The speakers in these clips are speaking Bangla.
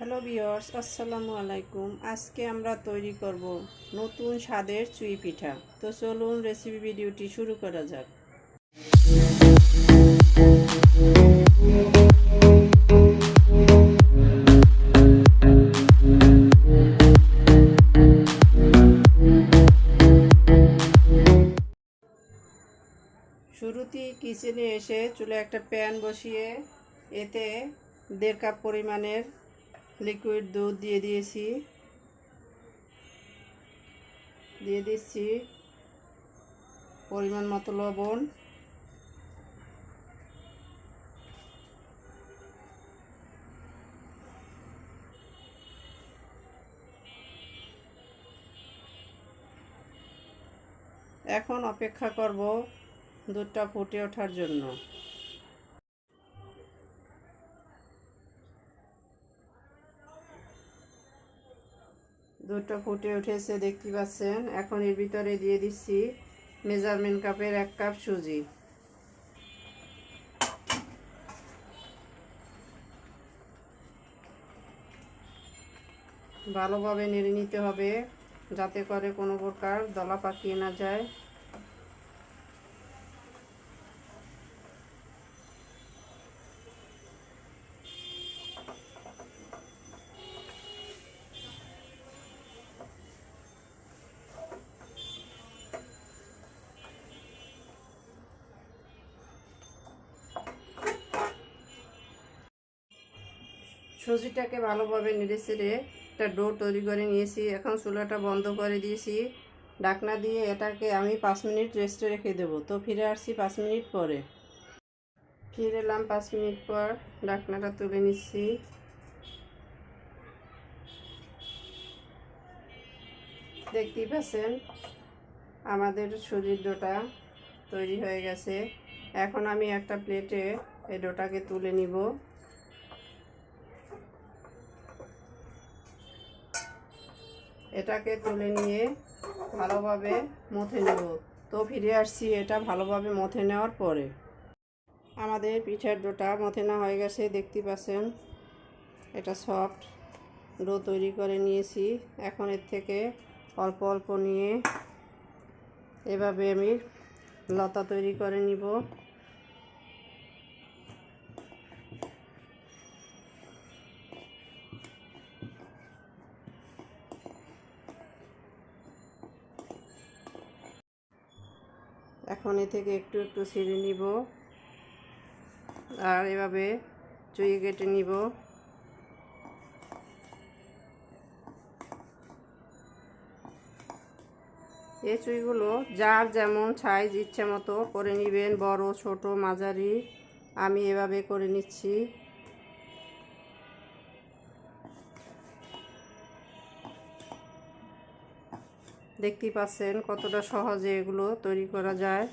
হ্যালো বিয়র্স আসসালামু আলাইকুম। আজকে আমরা তৈরি করব নতুন স্বাদের চুই পিঠা। তো চলুন রেসিপি ভিডিওটি শুরু করা যাক। শুরুতেই কিচেনে এসে চুলে একটা প্যান বসিয়ে এতে দেড় কাপ পরিমাণের লিকুইড দুধ দিয়ে দিয়েছি। দিয়ে দিচ্ছি পরিমাণ মতো লবণ। এখন অপেক্ষা করব দুধটা ফুটে ওঠার জন্য। দুধটা ফুটে উঠেছে, দেখতে পাচ্ছেন? এখন এর ভিতরে দিয়ে দিচ্ছি মেজারমেন্ট কাপের এক কাপ সুজি। ভালোভাবে নেড়ে নিতে হবে, যাতে করে কোনো প্রকার দলা পাকিয়ে না যায়। সুজিটাকে ভালোভাবে নেড়ে চেড়ে একটা ডো তৈরি করে নিয়েছি। এখন চুলাটা বন্ধ করে দিয়েছি। ডাকনা দিয়ে এটাকে আমি পাঁচ মিনিট রেস্টে রেখে দেবো। তো ফিরে আসছি পাঁচ মিনিট পরে। ফিরে এলাম পাঁচ মিনিট পর ডাকনাটা তুলে নিচ্ছি। দেখতেই পাচ্ছেন, আমাদের সুজির ডোটা তৈরি হয়ে গেছে। এখন আমি একটা প্লেটে এই ডোটাকে তুলে নিব। এটাকে তুলে নিয়ে ভালোভাবে মথে নেব। তো ফিরে আসছি এটা ভালোভাবে মথে নেওয়ার পরে। আমাদের পিঠার ডোটা মথে না হয়ে গেছে, দেখতে পাচ্ছেন? এটা সফট ডো তৈরি করে নিয়েছি। এখন এর থেকে অল্প অল্প নিয়ে এভাবে আমি লতা তৈরি করে নিব। এখন এ থেকে একটু একটু ছিঁড়ে নিব। আর এভাবে চুই কেটে নিব। এই চুইগুলো যার যেমন সাইজ ইচ্ছে মতো করে নেবেন, বড়, ছোট, মাঝারি। আমি এভাবে করে নিচ্ছি। দেখতেই পাচ্ছেন কতটা সহজে এগুলো তৈরি করা যায়।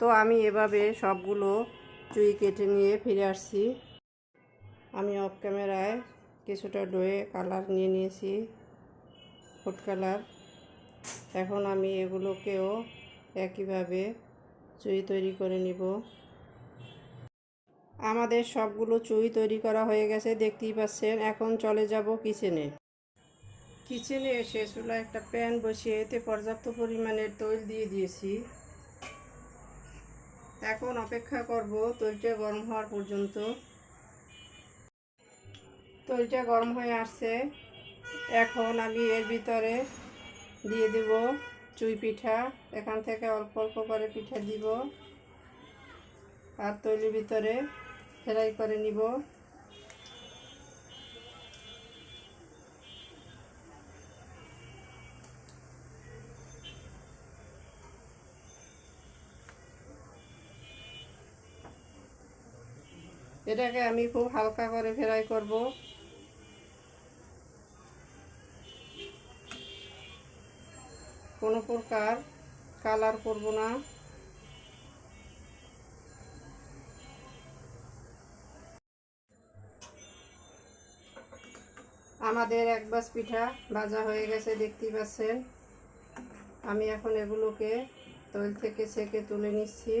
তো আমি এভাবে সবগুলো চুই কেটে নিয়ে ফিরে আসছি। আমি অফ ক্যামেরায় কিছুটা ডোয়ে কালার নিয়ে নিয়েছি ফুড কালার এখন আমি এগুলোকেও একইভাবে চুই তৈরি করে নিব। আমাদের সবগুলো চুই তৈরি করা হয়ে গেছে, দেখতেই পাচ্ছেন। এখন চলে যাব কিচেনে। কিচেনে এসে চুলা একটা প্যান বসিয়ে এতে পর্যাপ্ত পরিমাণের তৈল দিয়ে দিয়েছি। এখন অপেক্ষা করব তৈলটা গরম হওয়ার পর্যন্ত। তৈলটা গরম হয়ে আসছে। এখন আমি এর ভিতরে দিয়ে দিব চুই পিঠা। এখান থেকে অল্প অল্প করে পিঠা দিব। আর তৈলির ভিতরে ফ্রাই করে নিব। এটাকে আমি খুব হালকা করে ফ্রাই করব। কোনো প্রকার কালার করব না। আমাদের এক বাস পিঠা ভাজা হয়ে গেছে, দেখতেই পাচ্ছেন। আমি এখন এগুলোকে তৈল থেকে সেকে তুলে নিচ্ছি।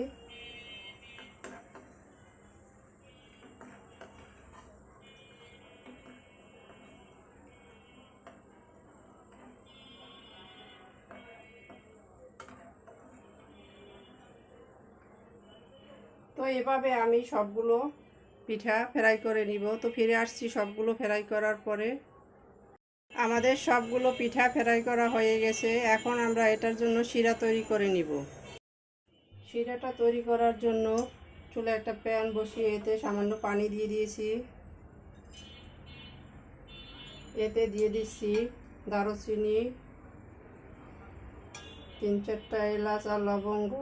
তো এভাবে আমি সবগুলো পিঠা ফ্রাই করে নিব। তো ফিরে আসছি সবগুলো ফ্রাই করার পরে। আমাদের সবগুলো পিঠা ফ্রাই করা হয়ে গেছে। এখন আমরা এটার জন্য শিরা তৈরি করে নিব। শিরাটা তৈরি করার জন্য চুলে একটা প্যান বসিয়ে এতে সামান্য পানি দিয়ে দিয়েছি। এতে দিয়ে দিচ্ছি দারুচিনি, তিন চারটা এলাচ আর লবঙ্গ।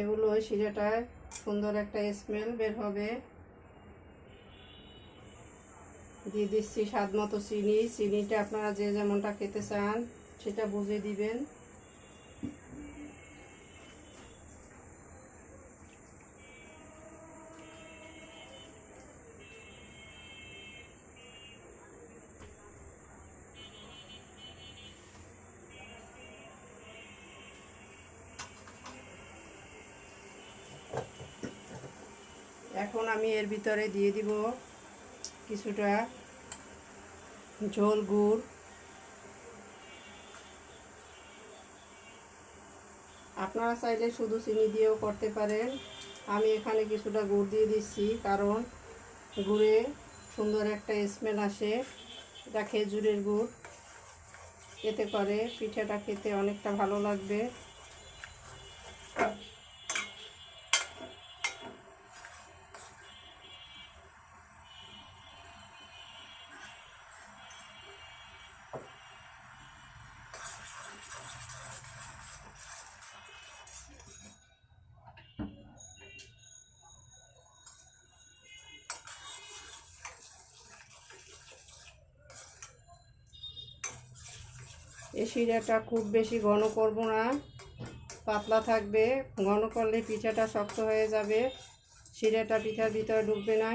এগুলো শিরাটায় সুন্দর একটা স্মেল বের হবে। দিয়ে দিচ্ছি স্বাদ মতো চিনি। চিনিটা আপনারা যে যেমনটা খেতে চান, সেটা বুঝে দিবেন। এখন আমি এর ভিতরে দিয়ে দিব কিছুটা ঝোল, গুড়, আপনারা চাইলে শুধু চিনি দিয়েও করতে পারেন। আমি এখানে কিছুটা গুড় দিয়ে দিচ্ছি, কারণ গুড়ে সুন্দর একটা স্মেল আসে। এটা খেজুরের গুড়, এতে করে পিঠাটা খেতে অনেকটা ভালো লাগবে। এই শিরাটা খুব বেশি ঘন করব না। পাতলা থাকবে, ঘন করলে পিঠাটা শক্ত হয়ে যাবে। শিরাটা পিঠার ভিতরে ঢুকবে না।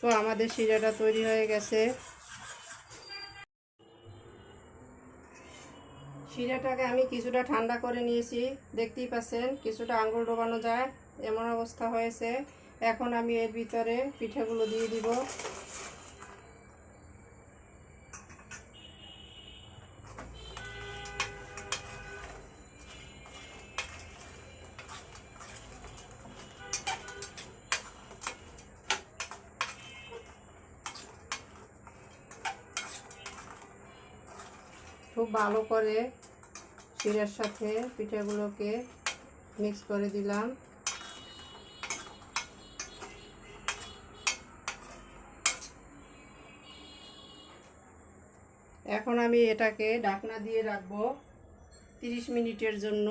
তো আমাদের শিরাটা তৈরি হয়ে গেছে। শিরাটাকে আমি কিছুটা ঠান্ডা করে নিয়েছি, দেখতেই পাচ্ছেন, কিছুটা আঙুল ডোবানো যায়। এমন অবস্থা হয়েছে। এখন আমি এর ভিতরে পিঠাগুলো দিয়ে দিব। খুব ভালো করে শিরার সাথে পিঠাগুলোকে মিক্স করে দিলাম। এখন আমি এটাকে ঢাকনা দিয়ে রাখব তিরিশ মিনিটের জন্য।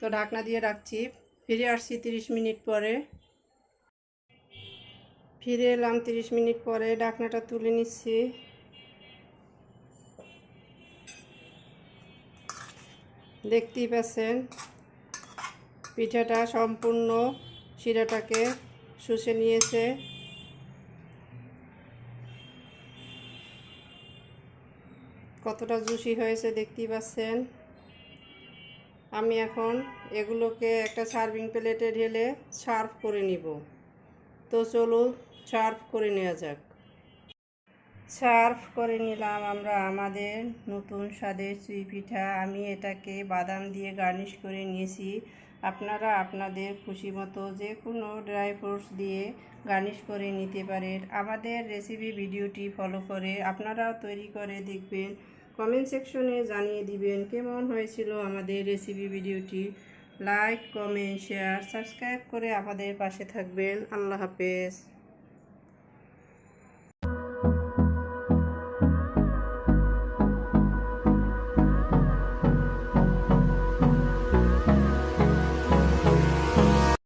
তো ঢাকনা দিয়ে রাখছি, ফিরে আসছি তিরিশ মিনিট পরে। ফিরে এলাম তিরিশ মিনিট পরে, ঢাকনাটা তুলে নিচ্ছি। দেখতেই পাচ্ছেন, পিঠাটা সম্পূর্ণ শিরাটাকে শুষে নিয়েছে। কতটা জুসি হয়েছে দেখতেই পাচ্ছেন। আমি এখন এগুলোকে একটা সার্ভিং প্লেটে ঢেলে সার্ভ করে নিব। তো চলুন সার্ভ করে নেওয়া যাক। সার্ভ করে নিলাম আমরা আমাদের নতুন স্বাদের চুই পিঠা। আমি এটাকে বাদাম দিয়ে গার্নিশ করে নিয়েছি। আপনারা আপনাদের খুশি মতো যে কোনো ড্রাই ফ্রুটস দিয়ে গার্নিশ করে নিতে পারেন। আমাদের রেসিপি ভিডিওটি ফলো করে আপনারাও তৈরি করে দেখবেন। কমেন্ট সেকশনে জানিয়ে দিবেন কেমন হয়েছিল আমাদের রেসিপি ভিডিওটি। লাইক কমেন্ট শেয়ার সাবস্ক্রাইব করে আমাদের পাশে থাকবেন। আল্লাহ হাফেজ।